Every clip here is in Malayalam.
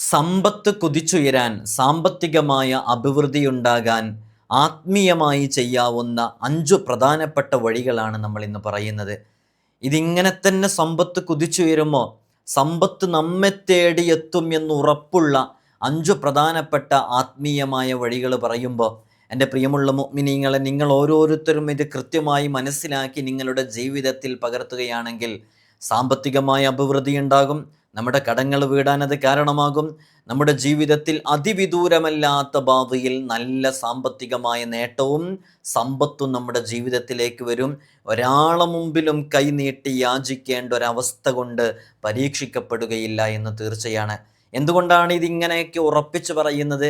സമ്പത്ത് കുതിച്ചുയരാൻ സാമ്പത്തികമായ അഭിവൃദ്ധിയുണ്ടാകാൻ ആത്മീയമായി ചെയ്യാവുന്ന അഞ്ചു പ്രധാനപ്പെട്ട വഴികളാണ് നമ്മൾ ഇന്ന് പറയുന്നത്. ഇതിങ്ങനെ തന്നെ സമ്പത്ത് കുതിച്ചുയരുമോ സമ്പത്ത് നമ്മെ തേടി എത്തും എന്ന് ഉറപ്പുള്ള അഞ്ചു പ്രധാനപ്പെട്ട ആത്മീയമായ വഴികൾ പറയുമ്പോൾ എന്റെ പ്രിയമുള്ള മുഅ്മിനീങ്ങളെ നിങ്ങൾ ഓരോരുത്തരും ഇത് കൃത്യമായി മനസ്സിലാക്കി നിങ്ങളുടെ ജീവിതത്തിൽ പകർത്തുകയാണെങ്കിൽ സാമ്പത്തികമായ അഭിവൃദ്ധി ഉണ്ടാകും നമ്മുടെ കടങ്ങൾ വീടാൻ അത് കാരണമാകും. നമ്മുടെ ജീവിതത്തിൽ അതിവിദൂരമല്ലാത്ത ഭാവിയിൽ നല്ല സാമ്പത്തികമായ നേട്ടവും സമ്പത്തും നമ്മുടെ ജീവിതത്തിലേക്ക് വരും. ഒരാളെ മുമ്പിലും കൈനീട്ടി യാചിക്കേണ്ട ഒരവസ്ഥ കൊണ്ട് പരീക്ഷിക്കപ്പെടുകയില്ല എന്ന് തീർച്ചയാണ്. എന്തുകൊണ്ടാണ് ഇതിങ്ങനെയൊക്കെ ഉറപ്പിച്ചു പറയുന്നത്?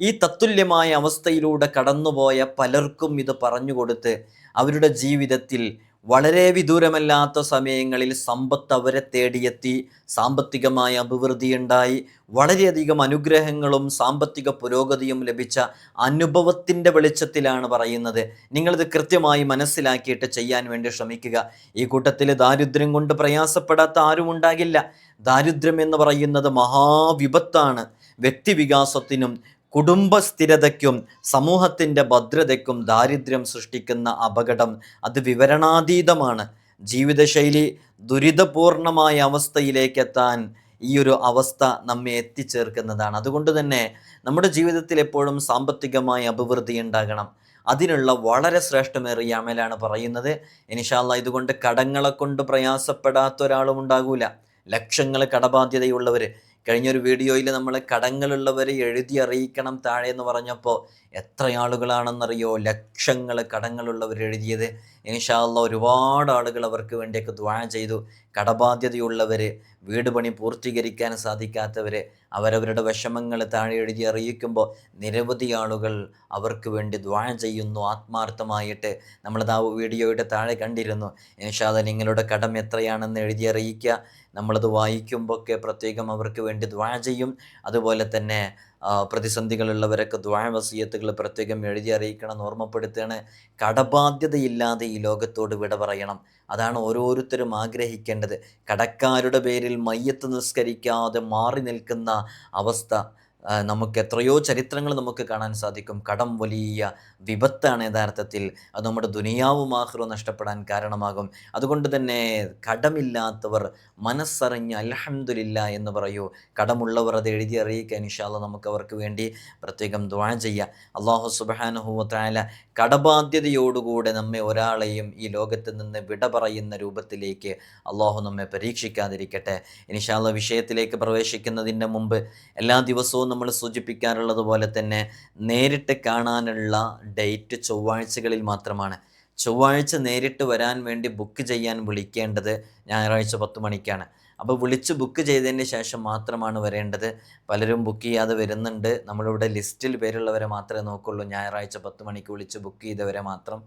ഈ തത്തുല്യമായ അവസ്ഥയിലൂടെ കടന്നുപോയ പലർക്കും ഇത് പറഞ്ഞു കൊടുത്ത് അവരുടെ ജീവിതത്തിൽ വളരെ വിദൂരമല്ലാത്ത സമയങ്ങളിൽ സമ്പത്ത് അവരെ തേടിയെത്തി സാമ്പത്തികമായ അഭിവൃദ്ധിയുണ്ടായി വളരെയധികം അനുഗ്രഹങ്ങളും സാമ്പത്തിക പുരോഗതിയും ലഭിച്ച അനുഭവത്തിന്റെ വെളിച്ചത്തിലാണ് പറയുന്നത്. നിങ്ങളിത് കൃത്യമായി മനസ്സിലാക്കിയിട്ട് ചെയ്യാൻ വേണ്ടി ശ്രമിക്കുക. ഈ കൂട്ടത്തിൽ ദാരിദ്ര്യം കൊണ്ട് പ്രയാസപ്പെടാത്ത ആരും ഉണ്ടാകില്ല. ദാരിദ്ര്യം എന്ന് പറയുന്നത് മഹാവിപത്താണ്. വ്യക്തിവികാസത്തിനും കുടുംബ സ്ഥിരതയ്ക്കും സമൂഹത്തിന്റെ ഭദ്രതയ്ക്കും ദാരിദ്ര്യം സൃഷ്ടിക്കുന്ന അപകടം അത് വിവരണാതീതമാണ്. ജീവിതശൈലി ദുരിതപൂർണമായ അവസ്ഥയിലേക്കെത്താൻ ഈ ഒരു അവസ്ഥ നമ്മെ എത്തിച്ചേർക്കുന്നതാണ്. അതുകൊണ്ട് തന്നെ നമ്മുടെ ജീവിതത്തിൽ എപ്പോഴും സാമ്പത്തികമായ അഭിവൃദ്ധി ഉണ്ടാകണം. അതിനുള്ള വളരെ ശ്രേഷ്ഠമേറിയ അമലാണ് പറയുന്നത്. ഇനിഷാല്ല ഇതുകൊണ്ട് കടങ്ങളെ കൊണ്ട് പ്രയാസപ്പെടാത്ത ഒരാളും ഉണ്ടാകൂല. ലക്ഷങ്ങൾ കടബാധ്യതയുള്ളവർ കഴിഞ്ഞൊരു വീഡിയോയിൽ നമ്മൾ കടങ്ങളുള്ളവരെ എഴുതി അറിയിക്കണം താഴെ എന്ന് പറഞ്ഞപ്പോൾ എത്ര ആളുകളാണെന്നറിയോ ലക്ഷങ്ങൾ കടങ്ങളുള്ളവർ എഴുതിയത് ഇൻഷാല്ല ഒരുപാട് ആളുകൾ അവർക്ക് വേണ്ടിയൊക്കെ ദ്വാ ചെയ്തു. കടബാധ്യതയുള്ളവർ വീട് പണി പൂർത്തീകരിക്കാൻ സാധിക്കാത്തവർ അവരവരുടെ വിഷമങ്ങൾ താഴെ എഴുതി അറിയിക്കുമ്പോൾ നിരവധി ആളുകൾ അവർക്ക് വേണ്ടി ദ്വാ ചെയ്യുന്നു ആത്മാർത്ഥമായിട്ട്. നമ്മളത് ആ വീഡിയോയുടെ താഴെ കണ്ടിരുന്നു. ഇൻഷാല്ല നിങ്ങളുടെ കടം എത്രയാണെന്ന് എഴുതി അറിയിക്കുക. നമ്മളത് വായിക്കുമ്പോഴൊക്കെ പ്രത്യേകം അവർക്ക് വേണ്ടി ദ്വാ ചെയ്യും. അതുപോലെ തന്നെ പ്രതിസന്ധികളുള്ളവരൊക്കെ ദ്വാ വസീയത്തുകൾ പ്രത്യേകം എഴുതി അറിയിക്കണം എന്ന് ഓർമ്മപ്പെടുത്തുകയാണ് കടബാധ്യതയില്ലാതെ ഈ ലോകത്തോട് വിട പറയണം. അതാണ് ഓരോരുത്തരും ആഗ്രഹിക്കേണ്ടത്. കടക്കാരുടെ പേരിൽ മയ്യത്ത് നിസ്കരിക്കാതെ മാറി നിൽക്കുന്ന അവസ്ഥ. നമുക്ക് എത്രയോ ചരിത്രങ്ങൾ നമുക്ക് കാണാൻ സാധിക്കും. കടം വലിയ വിപത്താണ് യഥാർത്ഥത്തിൽ. അത് നമ്മുടെ ദുനിയാവും ആഹ്റവും നഷ്ടപ്പെടാൻ കാരണമാകും. അതുകൊണ്ട് തന്നെ കടമില്ലാത്തവർ മനസ്സറിഞ്ഞ് അലഹമില്ല എന്ന് പറയൂ. കടമുള്ളവർ അത് എഴുതി അറിയിക്കാൻ ഇൻഷാല്ല നമുക്ക് അവർക്ക് വേണ്ടി പ്രത്യേകം ദ്വാ ചെയ്യുക അള്ളാഹു സുബാനുഹൂത്തായ കടബാധ്യതയോടുകൂടെ നമ്മെ ഒരാളെയും ഈ ലോകത്ത് നിന്ന് വിട പറയുന്ന രൂപത്തിലേക്ക് അള്ളാഹു നമ്മെ പരീക്ഷിക്കാതിരിക്കട്ടെ. ഇനിഷാല്ല വിഷയത്തിലേക്ക് പ്രവേശിക്കുന്നതിന്റെ മുമ്പ് എല്ലാ ദിവസവും നമ്മൾ സൂചിപ്പിക്കാറുള്ളത് പോലെ തന്നെ നേരിട്ട് കാണാനുള്ള ഡേറ്റ് ചൊവ്വാഴ്ചകളിൽ മാത്രമാണ്. ചൊവ്വാഴ്ച നേരിട്ട് വരാൻ വേണ്ടി ബുക്ക് ചെയ്യാൻ വിളിക്കേണ്ടത് ഞായറാഴ്ച പത്ത് മണിക്കാണ്. അപ്പോൾ വിളിച്ച് ബുക്ക് ചെയ്തതിന് ശേഷം മാത്രമാണ് വരേണ്ടത്. പലരും ബുക്ക് ചെയ്യാതെ വരുന്നുണ്ട്. നമ്മളിവിടെ ലിസ്റ്റിൽ പേരുള്ളവരെ മാത്രമേ നോക്കുള്ളൂ. ഞായറാഴ്ച പത്ത് മണിക്ക് വിളിച്ച് ബുക്ക് ചെയ്തവരെ മാത്രം.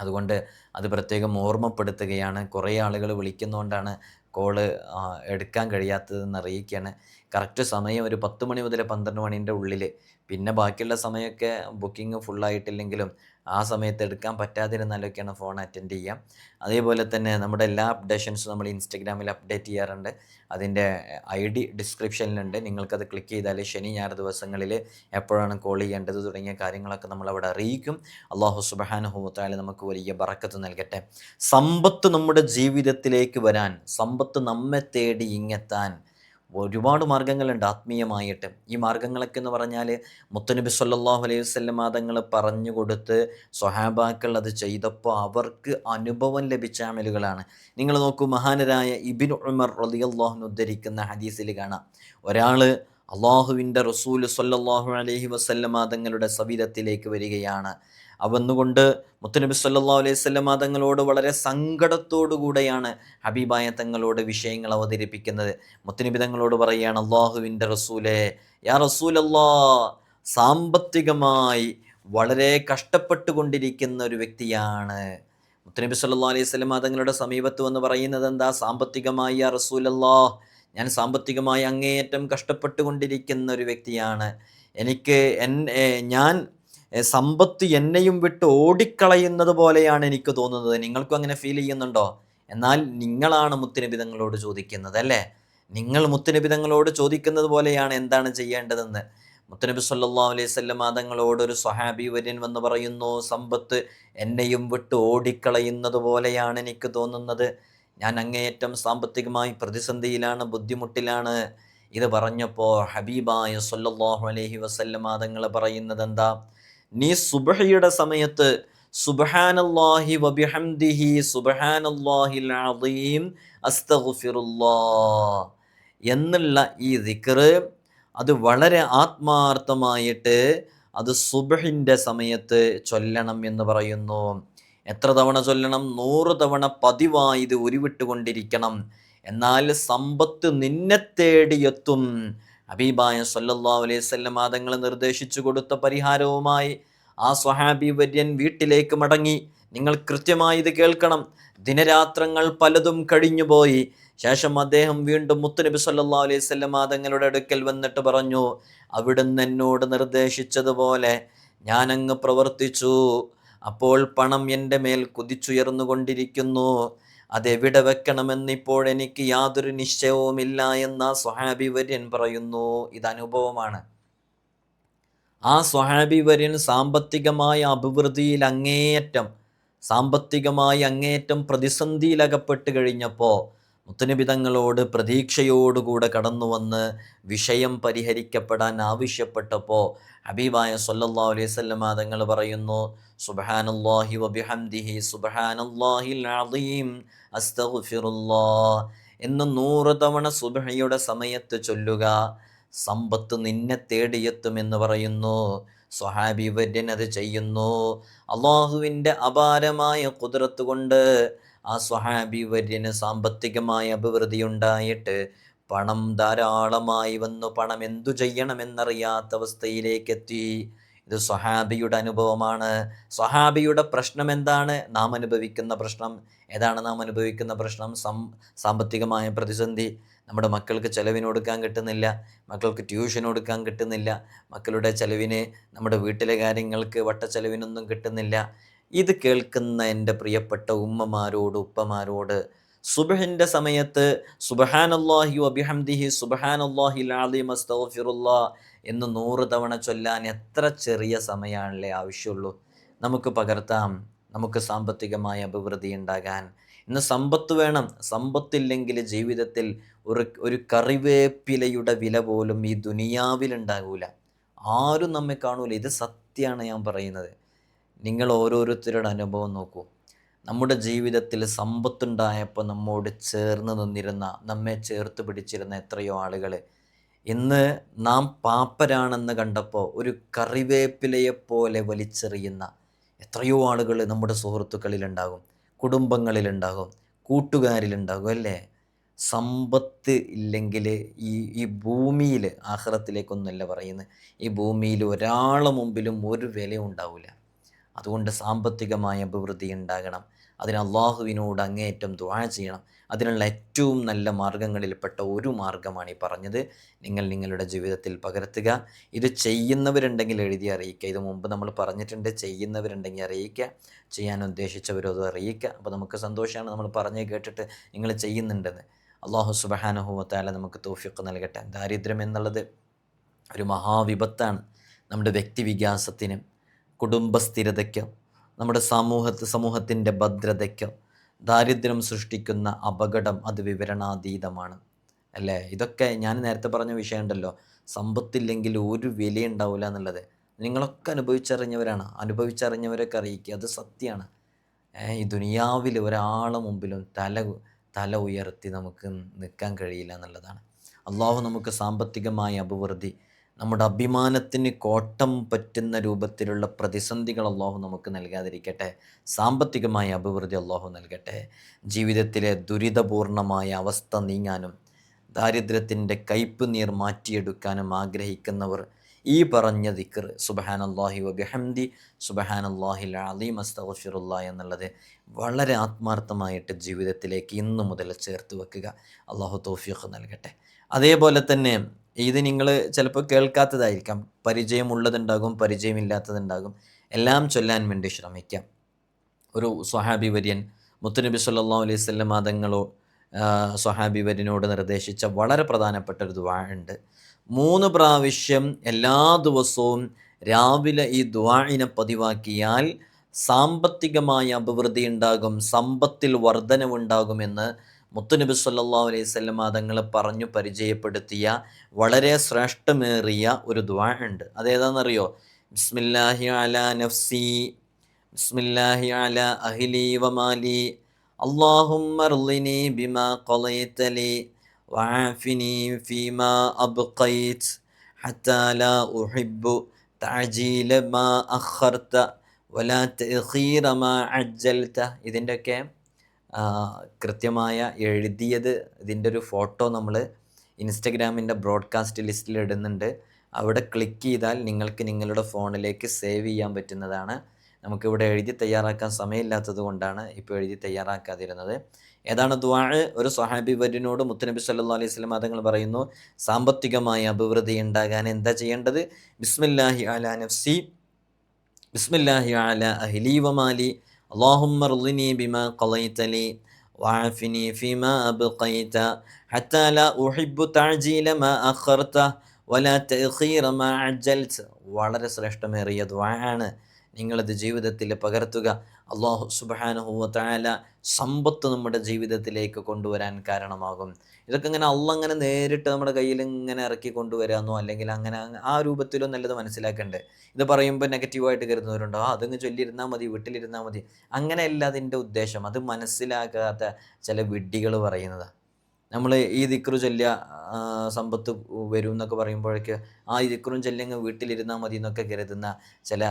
അതുകൊണ്ട് അത് പ്രത്യേകം ഓർമ്മപ്പെടുത്തുകയാണ്. കുറേ ആളുകൾ വിളിക്കുന്നതുകൊണ്ടാണ് കോൾ എടുക്കാൻ കഴിയാത്തതെന്ന് അറിയിക്കുകയാണ്. കറക്റ്റ് സമയം ഒരു പത്ത് മണി മുതൽ പന്ത്രണ്ട് മണീന്റെ ഉള്ളിൽ പിന്നെ ബാക്കിയുള്ള സമയമൊക്കെ ബുക്കിംഗ് ഫുള്ളായിട്ടില്ലെങ്കിലും ആ സമയത്ത് എടുക്കാൻ പറ്റാതിരുന്നാലൊക്കെയാണ് ഫോൺ അറ്റൻഡ് ചെയ്യാം അതേപോലെ തന്നെ നമ്മുടെ എല്ലാ അപ്ഡേഷൻസും നമ്മൾ ഇൻസ്റ്റഗ്രാമിൽ അപ്ഡേറ്റ് ചെയ്യാറുണ്ട്. അതിന്റെ ഐ ഡി ഡിസ്ക്രിപ്ഷനിലുണ്ട് നിങ്ങൾക്കത് ക്ലിക്ക് ചെയ്താൽ ശനി ഞായർ ദിവസങ്ങളിൽ എപ്പോഴാണ് കോൾ ചെയ്യേണ്ടത് തുടങ്ങിയ കാര്യങ്ങളൊക്കെ നമ്മൾ അവിടെ അറിയിക്കും. അള്ളാഹു സുബഹാനുഹൂത്തായാലും നമുക്ക് വലിയ ബറക്കത്ത് നൽകട്ടെ. സമ്പത്ത് നമ്മുടെ ജീവിതത്തിലേക്ക് വരാൻ സമ്പത്ത് നമ്മെ തേടി ഇങ്ങെത്താൻ ഒരുപാട് മാർഗങ്ങളുണ്ട് ആത്മീയമായിട്ട്. ഈ മാർഗങ്ങളൊക്കെ എന്ന് പറഞ്ഞാൽ മുത്തനബി സല്ലാഹു അലൈഹി വസ്ലം മാതങ്ങൾ പറഞ്ഞു കൊടുത്ത് സ്വഹാബാക്കൾ അത് ചെയ്തപ്പോൾ അവർക്ക് അനുഭവം ലഭിച്ച അമലുകളാണ്. നിങ്ങൾ നോക്കൂ മഹാനരായ ഇബിൻ ഉമർ റലിയല്ലാഹുന് ഉദ്ധരിക്കുന്ന ഹദീസിൽ കാണാം. ഒരാൾ അള്ളാഹുവിന്റെ റസൂൽ സല്ലാഹു അലൈഹി വസല്ലം മാതങ്ങളുടെ സവിധത്തിലേക്ക് വരികയാണ്. അവന്നുകൊണ്ട് മുത്തനബി സല്ലാ അലൈഹി സ്വല്ലം തങ്ങളോട് വളരെ സങ്കടത്തോടു കൂടെയാണ് ഹബീബായ തങ്ങളോട് വിഷയങ്ങൾ അവതരിപ്പിക്കുന്നത്. മുത്തനബി തങ്ങളോട് പറയുകയാണ് അള്ളാഹുവിന്റെ റസൂലെ യാ റസൂലല്ലാ സാമ്പത്തികമായി വളരെ കഷ്ടപ്പെട്ടുകൊണ്ടിരിക്കുന്ന ഒരു വ്യക്തിയാണ്. മുത്തനബി സല്ലാ അലൈഹി സ്വലം തങ്ങളുടെ സമീപത്ത് വന്ന് പറയുന്നത് എന്താ? സാമ്പത്തികമായി യാ റസൂലല്ലാ ഞാൻ സാമ്പത്തികമായി അങ്ങേയറ്റം കഷ്ടപ്പെട്ടുകൊണ്ടിരിക്കുന്ന ഒരു വ്യക്തിയാണ്. എനിക്ക് എൻ ഞാൻ സമ്പത്ത് എന്നെയും വിട്ട് ഓടിക്കളയുന്നത് പോലെയാണ് എനിക്ക് തോന്നുന്നത്. നിങ്ങൾക്കും അങ്ങനെ ഫീൽ ചെയ്യുന്നുണ്ടോ? എന്നാൽ നിങ്ങളാണ് മുത്തിനിബിതങ്ങളോട് ചോദിക്കുന്നത് അല്ലേ? നിങ്ങൾ മുത്തിനിബിതങ്ങളോട് ചോദിക്കുന്നത് പോലെയാണ് എന്താണ് ചെയ്യേണ്ടതെന്ന്. മുത്തനബി സല്ലാ അലൈഹി സ്വല്ലം തങ്ങളോട് ഒരു സ്വഹാബി വര്യൻ വന്ന് പറയുന്നു സമ്പത്ത് എന്നെയും വിട്ട് ഓടിക്കളയുന്നത് പോലെയാണ് എനിക്ക് തോന്നുന്നത്. ഞാൻ അങ്ങേയറ്റം സാമ്പത്തികമായി പ്രതിസന്ധിയിലാണ് ബുദ്ധിമുട്ടിലാണ്. ഇത് പറഞ്ഞപ്പോൾ ഹബീബായ സല്ലാഹു അലൈഹി വസല്ലം തങ്ങൾ പറയുന്നത് എന്താ നീ സുബഹയുടെ സമയത്ത് വബിഹംദിഹി അസ്തഗ്ഫിറുല്ലാ എന്നുള്ള ഈ ദിക്റ് അത് വളരെ ആത്മാർത്ഥമായിട്ട് അത് സുബഹിന്റെ സമയത്ത് ചൊല്ലണം എന്ന് പറയുന്നു. എത്ര തവണ ചൊല്ലണം? നൂറ് തവണ പതിവായി ഇത് ഉരുവിട്ടുകൊണ്ടിരിക്കണം. എന്നാൽ സമ്പത്ത് നിന്നെ തേടിയെത്തും. ഹബീബായ സല്ലല്ലാഹു അലൈഹി വസല്ലം ആദങ്ങൾ നിർദ്ദേശിച്ചു കൊടുത്ത പരിഹാരവുമായി ആ സ്വഹാബി വര്യൻ വീട്ടിലേക്ക് മടങ്ങി. നിങ്ങൾ കൃത്യമായി ഇത് കേൾക്കണം. ദിനരാത്രങ്ങൾ പലതും കഴിഞ്ഞുപോയി ശേഷം അദ്ദേഹം വീണ്ടും മുത്തുനബി സല്ലാ അലൈഹി ആദങ്ങളുടെ അടുക്കൽ വന്നിട്ട് പറഞ്ഞു അവിടുന്ന് എന്നോട് നിർദ്ദേശിച്ചതുപോലെ ഞാനങ്ങ് പ്രവർത്തിച്ചു. അപ്പോൾ പണം എന്റെ മേൽ കുതിച്ചുയർന്നുകൊണ്ടിരിക്കുന്നു. അതെവിടെ വെക്കണമെന്ന് ഇപ്പോൾ എനിക്ക് യാതൊരു നിശ്ചയവുമില്ല എന്ന സ്വഹാബി വര്യൻ പറയുന്നു. ഇത് അനുഭവമാണ്. ആ സ്വഹാബി വര്യൻ സാമ്പത്തികമായ അഭിവൃദ്ധിയിൽ അങ്ങേയറ്റം സാമ്പത്തികമായി അങ്ങേയറ്റം പ്രതിസന്ധിയിലകപ്പെട്ട് കഴിഞ്ഞപ്പോൾ മുത്തനബി തങ്ങളോട് പ്രതീക്ഷയോടുകൂടെ കടന്നു വന്ന് വിഷയം പരിഹരിക്കപ്പെടാൻ ആവശ്യപ്പെട്ടപ്പോൾ ഹബീബായ സൊല്ലാ അലൈഹി വസല്ലമ തങ്ങൾ പറയുന്നു സുബ്ഹാനല്ലാഹി വബിഹംദിഹി സുബ്ഹാനല്ലാഹിൽ അദീം അസ്തഗ്ഫിറുല്ലാഹ് എന്ന് നൂറ് തവണ സുബഹയുടെ സമയത്ത് ചൊല്ലുക സമ്പത്ത് നിന്നെ തേടിയെത്തുമെന്ന് പറയുന്നു. സ്വഹാബി വര്യൻ അത് ചെയ്യുന്നു. അള്ളാഹുവിന്റെ അപാരമായ കുതിരത്ത് കൊണ്ട് ആ സ്വഹാബി വര്യന് സാമ്പത്തികമായ അഭിവൃദ്ധി ഉണ്ടായിട്ട് പണം ധാരാളമായി വന്നു. പണം എന്തു ചെയ്യണമെന്നറിയാത്ത അവസ്ഥയിലേക്ക് എത്തി ഇത് സ്വഹാബിയുടെ അനുഭവമാണ്. സ്വഹാബിയുടെ പ്രശ്നം എന്താണ്? നാം അനുഭവിക്കുന്ന പ്രശ്നം. ഏതാണ് നാം അനുഭവിക്കുന്ന പ്രശ്നം? സം സാമ്പത്തികമായ പ്രതിസന്ധി. നമ്മുടെ മക്കൾക്ക് ചെലവിന് കൊടുക്കാൻ കിട്ടുന്നില്ല. മക്കൾക്ക് ട്യൂഷൻ കൊടുക്കാൻ കിട്ടുന്നില്ല. മക്കളുടെ ചെലവിന് നമ്മുടെ വീട്ടിലെ കാര്യങ്ങൾക്ക് വട്ട വട്ടച്ചെലവിനൊന്നും കിട്ടുന്നില്ല. ഇത് കേൾക്കുന്ന എന്റെ പ്രിയപ്പെട്ട ഉമ്മമാരോട് ഉപ്പമാരോട് സുബഹിന്റെ സമയത്ത് സുബഹാനല്ലാഹി അബിഹംദിഹി സുബഹാനല്ലാഹി അലീം അസ്തഗ്ഫിറുല്ലാ എന്ന് നൂറ് തവണ ചൊല്ലാൻ എത്ര ചെറിയ സമയമാണല്ലേ ആവശ്യമുള്ളൂ. നമുക്ക് പകർത്താം നമുക്ക് സാമ്പത്തികമായ അഭിവൃദ്ധി ഉണ്ടാകാൻ. ഇന്ന് സമ്പത്ത് വേണം. സമ്പത്തില്ലെങ്കിൽ ജീവിതത്തിൽ ഒരു ഒരു കറിവേപ്പിലയുടെ വില പോലും ഈ ദുനിയാവിലുണ്ടാകൂല ആരും നമ്മെ കാണൂല. ഇത് സത്യമാണ് ഞാൻ പറയുന്നത്. നിങ്ങൾ ഓരോരുത്തരുടെ അനുഭവം നോക്കൂ. നമ്മുടെ ജീവിതത്തിൽ സമ്പത്തുണ്ടായപ്പോൾ നമ്മോട് ചേർന്ന് നിന്നിരുന്ന നമ്മെ ചേർത്ത് പിടിച്ചിരുന്ന എത്രയോ ആളുകൾ ഇന്ന് നാം പാപ്പരാണെന്ന് കണ്ടപ്പോൾ ഒരു കറിവേപ്പിലയെപ്പോലെ വലിച്ചെറിയുന്ന എത്രയോ ആളുകൾ നമ്മുടെ സുഹൃത്തുക്കളിലുണ്ടാകും കുടുംബങ്ങളിലുണ്ടാകും കൂട്ടുകാരിലുണ്ടാകും അല്ലേ? സമ്പത്ത് ഇല്ലെങ്കിൽ ഈ ഈ ഭൂമിയിൽ ആഹ്റത്തിലേക്കൊന്നുമല്ല പറയുന്നത്. ഈ ഭൂമിയിൽ ഒരാളെ മുമ്പിലും ഒരു വില ഉണ്ടാവില്ല അതുകൊണ്ട് സാമ്പത്തികമായ അഭിവൃദ്ധി ഉണ്ടാകണം. അതിന് അള്ളാഹുവിനോട് അങ്ങേയറ്റം ദുആ ചെയ്യണം. അതിനുള്ള ഏറ്റവും നല്ല മാർഗങ്ങളിൽപ്പെട്ട ഒരു മാർഗമാണ് ഈ പറഞ്ഞത്. നിങ്ങൾ നിങ്ങളുടെ ജീവിതത്തിൽ പകർത്തുക. ഇത് ചെയ്യുന്നവരുണ്ടെങ്കിൽ എഴുതി അറിയിക്കുക. ഇത് മുമ്പ് നമ്മൾ പറഞ്ഞിട്ടുണ്ട്. ചെയ്യുന്നവരുണ്ടെങ്കിൽ അറിയിക്കുക. ചെയ്യാൻ ഉദ്ദേശിച്ചവരോ അത് അറിയിക്കുക. അപ്പോൾ നമുക്ക് സന്തോഷമാണ് നമ്മൾ പറഞ്ഞ് കേട്ടിട്ട് നിങ്ങൾ ചെയ്യുന്നുണ്ടെന്ന്. അള്ളാഹു സുബഹാനുഭവത്താല നമുക്ക് തോഫിക്ക് നൽകട്ടെ. ദാരിദ്ര്യം എന്നുള്ളത് ഒരു മഹാവിപത്താണ് നമ്മുടെ വ്യക്തിവികാസത്തിനും കുടുംബസ്ഥിരതയ്ക്കോ നമ്മുടെ സമൂഹത്ത് സമൂഹത്തിന്റെ ഭദ്രതയ്ക്കോ ദാരിദ്ര്യം സൃഷ്ടിക്കുന്ന അപകടം അത് വിവരണാതീതമാണ്. അല്ലേ? ഇതൊക്കെ ഞാൻ നേരത്തെ പറഞ്ഞ വിഷയമുണ്ടല്ലോ. സമ്പത്തില്ലെങ്കിൽ ഒരു വില ഉണ്ടാവില്ല എന്നുള്ളത്. നിങ്ങളൊക്കെ അനുഭവിച്ചറിഞ്ഞവരാണ്. അനുഭവിച്ചറിഞ്ഞവരൊക്കെ അറിയിക്കുക. അത് സത്യമാണ്. ഈ ദുനിയാവിൽ ഒരാളെ മുമ്പിലും തല തല ഉയർത്തി നമുക്ക് നിൽക്കാൻ കഴിയില്ല എന്നുള്ളതാണ്. അള്ളാഹു നമുക്ക് സാമ്പത്തികമായ അഭിവൃദ്ധി നമ്മുടെ അഭിമാനത്തിന് കോട്ടം പറ്റുന്ന രൂപത്തിലുള്ള പ്രതിസന്ധികൾ അള്ളാഹു നമുക്ക് നൽകാതിരിക്കട്ടെ. സാമ്പത്തികമായ അഭിവൃദ്ധി അള്ളാഹു നൽകട്ടെ. ജീവിതത്തിലെ ദുരിതപൂർണമായ അവസ്ഥ നീങ്ങാനും ദാരിദ്ര്യത്തിന്റെ കയ്പ് നീർ മാറ്റിയെടുക്കാനും ആഗ്രഹിക്കുന്നവർ ഈ പറഞ്ഞ ദിക്കർ വബിഹംദി സുബഹാൻ അള്ളാഹി അലീം അസ്തഫിറുല്ല എന്നുള്ളത് വളരെ ആത്മാർത്ഥമായിട്ട് ജീവിതത്തിലേക്ക് ഇന്നു മുതൽ ചേർത്ത് വെക്കുക. അള്ളാഹു തോഫിയൊക്കെ നൽകട്ടെ. അതേപോലെ തന്നെ ഇത് നിങ്ങൾ ചിലപ്പോൾ കേൾക്കാത്തതായിരിക്കാം. പരിചയമുള്ളതുണ്ടാകും പരിചയമില്ലാത്തതുണ്ടാകും. എല്ലാം ചൊല്ലാൻ വേണ്ടി ശ്രമിക്കാം. ഒരു സ്വഹാബി വര്യൻ മുത്തുനബി സല്ലാ അലൈഹി സ്വല്ലം മതങ്ങളോ സ്വഹാബി വര്യനോട് നിർദ്ദേശിച്ച വളരെ പ്രധാനപ്പെട്ട ഒരു ദുആ ഉണ്ട്. മൂന്ന് പ്രാവശ്യം എല്ലാ ദിവസവും രാവിലെ ഈ ദുആഇനെ പതിവാക്കിയാൽ സാമ്പത്തികമായ അഭിവൃദ്ധി ഉണ്ടാകും സമ്പത്തിൽ വർധനവുണ്ടാകുമെന്ന് മുത്തുനബി സല്ലാ അലൈഹി സ്വല്ലം തങ്ങൾ പറഞ്ഞു പരിചയപ്പെടുത്തിയ വളരെ ശ്രേഷ്ഠമേറിയ ഒരു ദ്വാ ഉണ്ട്. അതേതാണെന്നറിയോ? ബിസ്മില്ലാഹി അല നഫ്സി ബിസ്മില്ലാഹി അല അഹിലി വമാലി അള്ളാഹുമ്മർലിനി ബിമാ ഖളൈതലി വആഫിനി ഫീമാ അബ്ഖൈത് ഹത്താ ലാ ഉഹിബ്ബു തഅജീല മാ അഖർത വലാ തഅഖീറ മാ അജ്ജൽത. ഇതിന്റെയൊക്കെ കൃത്യമായ എഴുതിയത് ഇതിന്റെ ഒരു ഫോട്ടോ നമ്മൾ ഇൻസ്റ്റഗ്രാമിന്റെ ബ്രോഡ്കാസ്റ്റ് ലിസ്റ്റിൽ ഇടുന്നുണ്ട്. അവിടെ ക്ലിക്ക് ചെയ്താൽ നിങ്ങൾക്ക് നിങ്ങളുടെ ഫോണിലേക്ക് സേവ് ചെയ്യാൻ പറ്റുന്നതാണ്. നമുക്കിവിടെ എഴുതി തയ്യാറാക്കാൻ സമയമില്ലാത്തത് കൊണ്ടാണ് ഇപ്പോൾ എഴുതി തയ്യാറാക്കാതിരുന്നത്. ഏതാണ് ദ്വാഴ് ഒരു സ്വഹാബി വര്യനോട് മുത്തനബി സല്ലാ അലൈഹി സ്വലം അതങ്ങൾ പറയുന്നു സാമ്പത്തികമായ അഭിവൃദ്ധി ഉണ്ടാകാൻ എന്താ ചെയ്യേണ്ടത്? ബിസ്മില്ലാഹി അല നഫ്സി ബിസ്മില്ലാഹി അല അഹിലി വമാലി اللهم ارضني بما قضيت لي وعافني فيما أبقيت حتى لا أحب تعجيل ما أخرته ولا تأخير ما عجلت വളരെ ശ്രേഷ്ഠമേറിയ ദ്വാണ് നിങ്ങളത് ജീവിതത്തിൽ പകർത്തുക. അള്ളാഹു സുബാനുഹുവ സമ്പത്ത് നമ്മുടെ ജീവിതത്തിലേക്ക് കൊണ്ടുവരാൻ കാരണമാകും. ഇതൊക്കെ ഇങ്ങനെ അള്ള അങ്ങനെ നേരിട്ട് നമ്മുടെ കയ്യിൽ ഇങ്ങനെ ഇറക്കി കൊണ്ടുവരാമെന്നോ അല്ലെങ്കിൽ അങ്ങനെ ആ രൂപത്തിലോ നല്ലത് മനസ്സിലാക്കേണ്ടത് ഇത് പറയുമ്പോൾ നെഗറ്റീവായിട്ട് കരുതുന്നവരുണ്ടോ? ആ അതങ്ങ് ചൊല്ലിയിരുന്നാൽ മതി വീട്ടിലിരുന്നാൽ മതി. അങ്ങനെയല്ല അതിന്റെ ഉദ്ദേശം. അത് മനസ്സിലാക്കാത്ത ചില വിഡ്ഢികൾ പറയുന്നതാണ് നമ്മൾ ഈ ദിക്റു ചൊല്ലിയ സമ്പത്ത് വരും എന്നൊക്കെ പറയുമ്പോഴേക്ക് ആ ദിക്റും ചൊല്ലിയങ്ങ് വീട്ടിലിരുന്നാൽ മതി എന്നൊക്കെ കരുതുന്ന ചില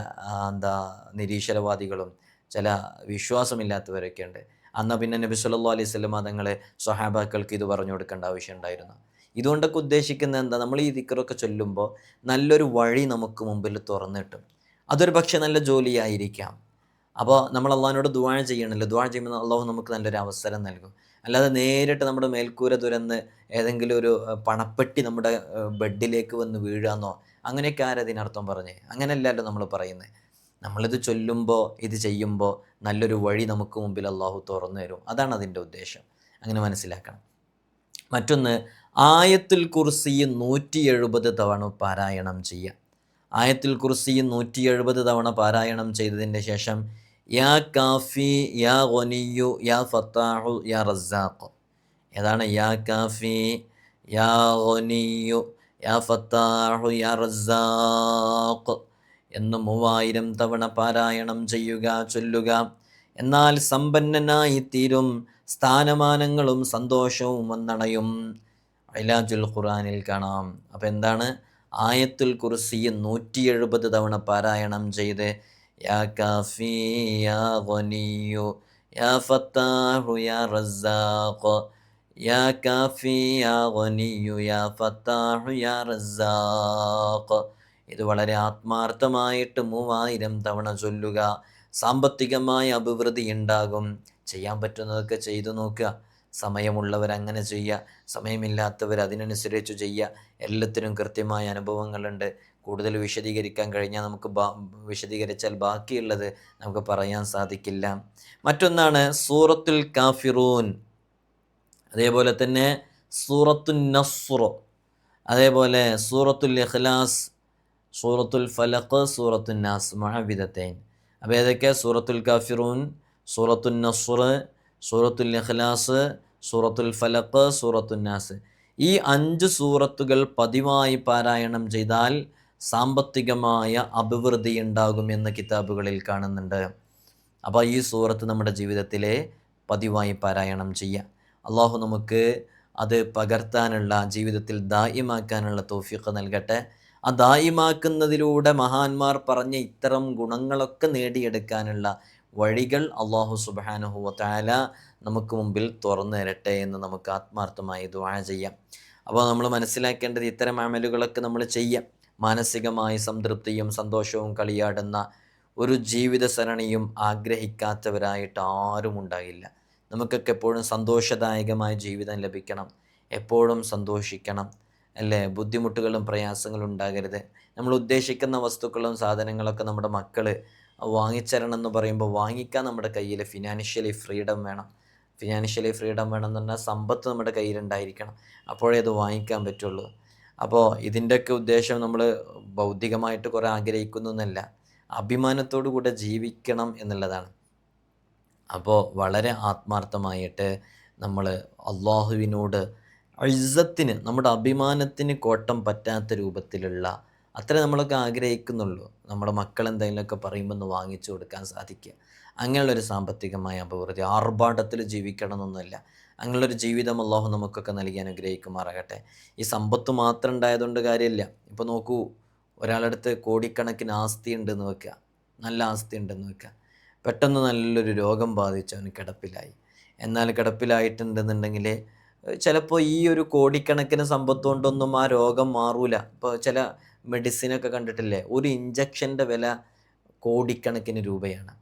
എന്താ നിരീശ്വരവാദികളും ചില വിശ്വാസമില്ലാത്തവരൊക്കെ ഉണ്ട്. അന്ന് പിന്നെ നബി സല്ലാ അലൈഹി സ്വലം തങ്ങളെ സ്വഹാബാക്കൾക്ക് ഇത് പറഞ്ഞു കൊടുക്കേണ്ട ആവശ്യം ഉണ്ടായിരുന്നു ഇതുകൊണ്ടൊക്കെ ഉദ്ദേശിക്കുന്നത് എന്താ? നമ്മൾ ഈ ദിക്കറൊക്കെ ചൊല്ലുമ്പോൾ നല്ലൊരു വഴി നമുക്ക് മുമ്പിൽ തുറന്നിട്ടും അതൊരു പക്ഷേ നല്ല ജോലിയായിരിക്കാം. അപ്പോൾ നമ്മൾ അള്ളാഹിനോട് ദുവാഴ ചെയ്യണമല്ലോ. ദുവാഴ ചെയ്യുമ്പോൾ അള്ളാഹു നമുക്ക് നല്ലൊരു അവസരം നൽകും. അല്ലാതെ നേരിട്ട് നമ്മുടെ മേൽക്കൂര തുരന്ന് ഏതെങ്കിലും ഒരു പണപ്പെട്ടി നമ്മുടെ ബെഡിലേക്ക് വന്ന് വീഴാന്നോ? അങ്ങനെയൊക്കെ ആരതിനർത്ഥം പറഞ്ഞേ? അങ്ങനെയല്ലല്ലോ നമ്മൾ പറയുന്നത് നമ്മളിത് ചൊല്ലുമ്പോൾ ഇത് ചെയ്യുമ്പോൾ നല്ലൊരു വഴി നമുക്ക് മുമ്പിൽ അള്ളാഹു തുറന്നു തരും. അതാണ് അതിന്റെ ഉദ്ദേശം. അങ്ങനെ മനസ്സിലാക്കണം. മറ്റൊന്ന് ആയത്തിൽ കുർസി നൂറ്റി എഴുപത് തവണ പാരായണം ചെയ്യുക. ആയത്തിൽ കുർസി നൂറ്റി എഴുപത് തവണ പാരായണം ചെയ്തതിന്റെ ശേഷം യാ കാഫി യാ ഗൊനിയു യാ ഫത്താഹു യാ റസാഖ്. ഏതാണ്? യാ കാഫി യാ ഗൊനിയു യാ ഫത്താഹു യാ റസാഖ്. എന്ന് മൂവായിരം തവണ പാരായണം ചെയ്യുക ചൊല്ലുക. എന്നാൽ സമ്പന്നനായി തീരും സ്ഥാനമാനങ്ങളും സന്തോഷവും വന്നണയും ഇലാജുൽ ഖുറാനിൽ കാണാം. അപ്പം എന്താണ്? ആയത്തുൽ കുർസി നൂറ്റി എഴുപത് തവണ പാരായണം ചെയ്ത് യാ കാഫി യാ യാ ഫത്താഹു യാ റസാഖ് യാ കാഫി യാ യാ ഫത്താഹു യാ റസാഖ് ഇത് വളരെ ആത്മാർത്ഥമായിട്ട് മൂവായിരം തവണ ചൊല്ലുക. സാമ്പത്തികമായ അഭിവൃദ്ധി ഉണ്ടാകും. ചെയ്യാൻ പറ്റുന്നതൊക്കെ ചെയ്തു നോക്കുക. സമയമുള്ളവർ അങ്ങനെ ചെയ്യുക. സമയമില്ലാത്തവർ അതിനനുസരിച്ച് ചെയ്യുക. എല്ലാത്തിനും കൃത്യമായ അനുഭവങ്ങളുണ്ട്. കൂടുതൽ വിശദീകരിക്കാൻ കഴിഞ്ഞാൽ നമുക്ക് വിശദീകരിച്ചാൽ ബാക്കിയുള്ളത് നമുക്ക് പറയാൻ സാധിക്കില്ല. മറ്റൊന്നാണ് സൂറത്തുൽ കാഫിറൂൻ. അതേപോലെ തന്നെ സൂറത്തുൽ നസ്റു അതേപോലെ സൂറത്തുൽ ഇഖ്ലാസ് സൂറത്തുൽ ഫലഖ് സൂറത്തുൽ നാസ് മഴവിധത്തേൻ അപ്പോൾ ഏതൊക്കെ? സൂറത്തുൽ കാഫിറൂൻ സൂറത്തുൽ നസ്ർ സൂറത്തുൽ ഇഖ്ലാസ് സൂറത്തുൽ ഫലഖ് സൂറത്തുൽ നാസ്. ഈ അഞ്ച് സൂറത്തുകൾ പതിവായി പാരായണം ചെയ്താൽ സാമ്പത്തികമായ അഭിവൃദ്ധി ഉണ്ടാകുമെന്ന് കിതാബുകളിൽ കാണുന്നുണ്ട്. അപ്പോൾ ഈ സൂറത്ത് നമ്മുടെ ജീവിതത്തിലെ പതിവായി പാരായണം ചെയ്യുക അള്ളാഹു നമുക്ക് അത് പകർത്താനുള്ള ജീവിതത്തിൽ ദായിമാക്കാനുള്ള തോഫിക്ക് നൽകട്ടെ. ആ ദായിമാക്കുന്നതിലൂടെ മഹാന്മാർ പറഞ്ഞ ഇത്തരം ഗുണങ്ങളൊക്കെ നേടിയെടുക്കാനുള്ള വഴികൾ അള്ളാഹു സുബാനുഹുവ താല നമുക്ക് മുമ്പിൽ തുറന്നു തരട്ടെ എന്ന് നമുക്ക് ആത്മാർത്ഥമായി ദ്വാഴ ചെയ്യാം. അപ്പോൾ നമ്മൾ മനസ്സിലാക്കേണ്ടത് ഇത്തരം അമലുകളൊക്കെ നമ്മൾ ചെയ്യാം. മാനസികമായി സംതൃപ്തിയും സന്തോഷവും കളിയാടുന്ന ഒരു ജീവിത സരണിയും ആഗ്രഹിക്കാത്തവരായിട്ട് ആരും ഉണ്ടായില്ല നമുക്കൊക്കെ എപ്പോഴും സന്തോഷദായകമായ ജീവിതം ലഭിക്കണം. എപ്പോഴും സന്തോഷിക്കണം. അല്ലേ? ബുദ്ധിമുട്ടുകളും പ്രയാസങ്ങളും ഉണ്ടാകരുത്. നമ്മൾ ഉദ്ദേശിക്കുന്ന വസ്തുക്കളും സാധനങ്ങളൊക്കെ നമ്മുടെ മക്കൾ വാങ്ങിച്ചരണം എന്ന് പറയുമ്പോൾ വാങ്ങിക്കാൻ നമ്മുടെ കയ്യിൽ ഫിനാൻഷ്യലി ഫ്രീഡം വേണം. ഫിനാൻഷ്യലി ഫ്രീഡം വേണം എന്ന് പറഞ്ഞാൽ സമ്പത്ത് നമ്മുടെ കയ്യിലുണ്ടായിരിക്കണം അപ്പോഴേ അത് വാങ്ങിക്കാൻ പറ്റുള്ളൂ. അപ്പോൾ ഇതിന്റെയൊക്കെ ഉദ്ദേശം നമ്മൾ ബൗദ്ധികമായിട്ട് കുറേ ആഗ്രഹിക്കുന്നു എന്നല്ല. അഭിമാനത്തോടു കൂടെ ജീവിക്കണം എന്നുള്ളതാണ്. അപ്പോൾ വളരെ ആത്മാർത്ഥമായിട്ട് നമ്മൾ അള്ളാഹുവിനോട് ഇസ്സത്തിന് നമ്മുടെ അഭിമാനത്തിന് കോട്ടം പറ്റാത്ത രൂപത്തിലുള്ള അത്ര നമ്മളൊക്കെ ആഗ്രഹിക്കുന്നുള്ളൂ. നമ്മുടെ മക്കൾ എന്തെങ്കിലുമൊക്കെ പറയുമ്പോൾ ഒന്ന് വാങ്ങിച്ചു കൊടുക്കാൻ സാധിക്കുക. അങ്ങനെയുള്ളൊരു സാമ്പത്തികമായ അപകൃതി ആർഭാടത്തിൽ ജീവിക്കണം എന്നൊന്നുമില്ല അങ്ങനെയുള്ളൊരു ജീവിതം അള്ളാഹു നമുക്കൊക്കെ നൽകി അനുഗ്രഹിക്കുമാറാകട്ടെ. ഈ സമ്പത്ത് മാത്രം ഉണ്ടായതുകൊണ്ട് കാര്യമില്ല. ഇപ്പോൾ നോക്കൂ ഒരാളടുത്ത് കോടിക്കണക്കിന് ആസ്തി ഉണ്ടെന്ന് വെക്കുക. നല്ല ആസ്തി ഉണ്ടെന്ന് വെക്കുക. പെട്ടെന്ന് നല്ലൊരു രോഗം ബാധിച്ച് അവന് കിടപ്പിലായി. എന്നാൽ കിടപ്പിലായിട്ടുണ്ടെന്നുണ്ടെങ്കിൽ ചിലപ്പോൾ ഈ ഒരു കോടിക്കണക്കിന് സമ്പത്ത് കൊണ്ടൊന്നും ആ രോഗം മാറൂല. ഇപ്പോൾ ചില മെഡിസിനൊക്കെ കണ്ടിട്ടില്ലേ? ഒരു ഇഞ്ചക്ഷന്റെ വില കോടിക്കണക്കിന് രൂപയാണ്.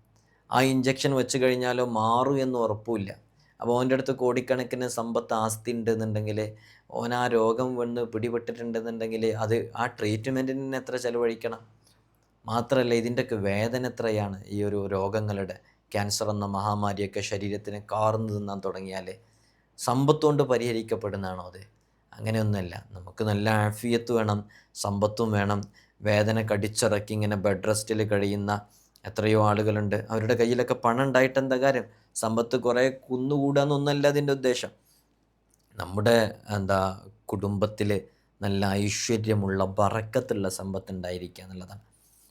ആ ഇഞ്ചക്ഷൻ വെച്ച് കഴിഞ്ഞാലോ മാറും എന്ന് ഉറപ്പില്ല അപ്പോൾ ഓന്റെ അടുത്ത് കോടിക്കണക്കിന് സമ്പത്ത് ആസ്തി ഉണ്ടെന്നുണ്ടെങ്കിൽ ഓൻ ആ രോഗം വന്ന് പിടിപെട്ടിട്ടുണ്ടെന്നുണ്ടെങ്കിൽ അത് ആ ട്രീറ്റ്മെന്റിന് എത്ര ചിലവഴിക്കണം? മാത്രമല്ല ഇതിന്റെയൊക്കെ വേദന എത്രയാണ് ഈ ഒരു രോഗങ്ങളുടെ? ക്യാൻസർ എന്ന മഹാമാരിയൊക്കെ ശരീരത്തിന് കാർന്നു തിന്നാൻ തുടങ്ങിയാൽ സമ്പത്ത് കൊണ്ട് പരിഹരിക്കപ്പെടുന്നതാണോ അത്? അങ്ങനെയൊന്നുമല്ല. നമുക്ക് നല്ല ആഫിയത്ത് വേണം സമ്പത്തും വേണം. വേദന കടിച്ചിറക്കി ഇങ്ങനെ ബെഡ് റെസ്റ്റിൽ കഴിയുന്ന എത്രയോ ആളുകളുണ്ട്. അവരുടെ കയ്യിലൊക്കെ പണം ഉണ്ടായിട്ട് എന്താ കാര്യം? സമ്പത്ത് കുറേ കുന്നുകൂടാന്നൊന്നല്ല അതിന്റെ ഉദ്ദേശം. നമ്മുടെ എന്താ കുടുംബത്തിൽ നല്ല ഐശ്വര്യമുള്ള വറക്കത്തുള്ള സമ്പത്ത് ഉണ്ടായിരിക്കുക എന്നുള്ളതാണ്.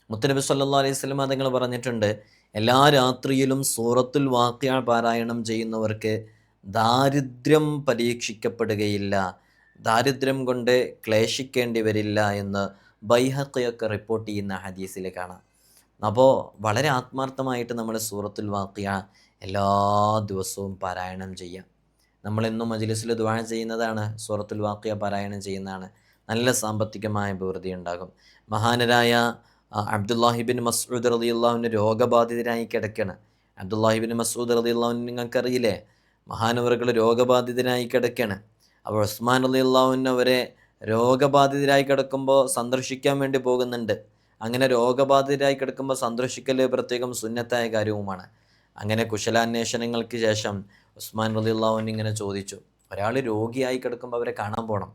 മുത്തനബി സല്ലാ അലൈഹി സ്വലം തങ്ങൾ പറഞ്ഞിട്ടുണ്ട്. എല്ലാ രാത്രിയിലും സൂറത്തുൽ വാക്യ പാരായണം ചെയ്യുന്നവർക്ക് ദാരിദ്ര്യം പരീക്ഷിക്കപ്പെടുകയില്ല. ദാരിദ്ര്യം കൊണ്ട് ക്ലേശിക്കേണ്ടി വരില്ല എന്ന് ബൈഹക്കയൊക്കെ റിപ്പോർട്ട് ചെയ്യുന്ന ഹദീസിൽ കാണാം. അപ്പോൾ വളരെ ആത്മാർത്ഥമായിട്ട് നമ്മൾ സൂറത്തുൽ വാക്കിയ എല്ലാ ദിവസവും പാരായണം ചെയ്യാം. നമ്മളെന്നും മജ്ലിസിൽ ദ്വാഴ ചെയ്യുന്നതാണ് സൂറത്തുൽ വാക്കിയ പാരായണം ചെയ്യുന്നതാണ്. നല്ല സാമ്പത്തികമായ അഭിവൃദ്ധി ഉണ്ടാകും. മഹാനരായ അബ്ദുല്ലാഹിബിൻ അലി അള്ളാഹുവിന്റെ രോഗബാധിതരായി കിടക്കുകയാണ് അബ്ദുല്ലാഹിബിൻ മസൂദ് അലി അള്ളാഹുവിന് നിങ്ങൾക്കറിയില്ലേ? മഹാനവറുകൾ രോഗബാധിതരായി കിടക്കുകയാണ് അപ്പോൾ ഉസ്മാൻ അലി അള്ളാഹുവിന് അവരെ രോഗബാധിതരായി കിടക്കുമ്പോൾ സന്ദർശിക്കാൻ വേണ്ടി പോകുന്നുണ്ട്. അങ്ങനെ രോഗബാധിതരായി കിടക്കുമ്പോൾ സന്ദർശിക്കൽ പ്രത്യേകം സുന്നത്തായ കാര്യവുമാണ്. അങ്ങനെ കുശലാന്വേഷണങ്ങൾക്ക് ശേഷം ഉസ്മാൻ റലി അള്ളാഹുവിൻ ഇങ്ങനെ ചോദിച്ചു ഒരാൾ രോഗിയായി കിടക്കുമ്പോൾ അവരെ കാണാൻ പോകണം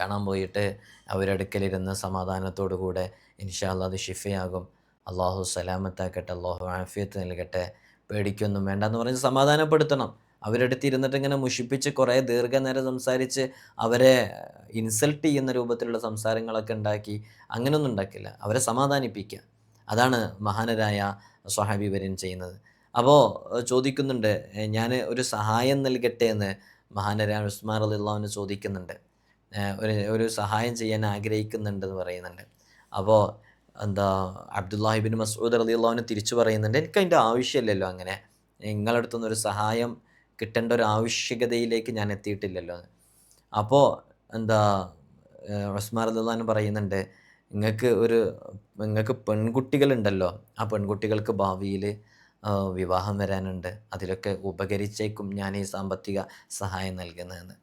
കാണാൻ പോയിട്ട് അവരടുക്കലിരുന്ന് സമാധാനത്തോടു കൂടെ ഇൻഷാല്ല അത് ഷിഫയാകും അള്ളാഹു സലാമത്താക്കട്ടെ അള്ളാഹു ആഫിയത്ത് നൽകട്ടെ പേടിക്കൊന്നും വേണ്ടെന്ന് പറഞ്ഞ് സമാധാനപ്പെടുത്തണം. അവരടുത്ത് ഇരുന്നിട്ട് ഇങ്ങനെ മുഷിപ്പിച്ച് കുറേ ദീർഘനേരം സംസാരിച്ച് അവരെ ഇൻസൾട്ട് ചെയ്യുന്ന രൂപത്തിലുള്ള സംസാരങ്ങളൊക്കെ ഉണ്ടാക്കി അങ്ങനെയൊന്നും ഉണ്ടാക്കില്ല. അവരെ സമാധാനിപ്പിക്കുക. അതാണ് മഹാനരായ സ്വഹാബി വര്യൻ ചെയ്യുന്നത്. അപ്പോൾ ചോദിക്കുന്നുണ്ട് ഞാൻ ഒരു സഹായം നൽകട്ടെ എന്ന് മഹാനരായ ഉസ്മാൻ അള്ളാഹുവിന് ചോദിക്കുന്നുണ്ട്. ഒരു ഒരു സഹായം ചെയ്യാൻ ആഗ്രഹിക്കുന്നുണ്ടെന്ന് പറയുന്നുണ്ട്. അപ്പോൾ എന്താ അബ്ദുല്ലാഹിബിൻ മസൂദ് അലി അള്ളാഹുവിന് തിരിച്ചു പറയുന്നുണ്ട്. എനിക്ക് അതിന്റെ ആവശ്യമില്ലല്ലോ അങ്ങനെ. നിങ്ങളുടെ അടുത്തുനിന്ന് ഒരു സഹായം കിട്ടേണ്ട ഒരു ആവശ്യകതയിലേക്ക് ഞാൻ എത്തിയിട്ടില്ലല്ലോ. അപ്പോൾ എന്താ ഉസ്മാൻ അള്ളാഹു പറയുന്നുണ്ട് നിങ്ങൾക്ക് ഒരു നിങ്ങൾക്ക് പെൺകുട്ടികളുണ്ടല്ലോ ആ പെൺകുട്ടികൾക്ക് ഭാവിയിൽ വിവാഹം വരാനുണ്ട്. അതിലൊക്കെ ഉപകരിച്ചേക്കും ഞാൻ ഈ സാമ്പത്തിക സഹായം നൽകുന്നതെന്ന്.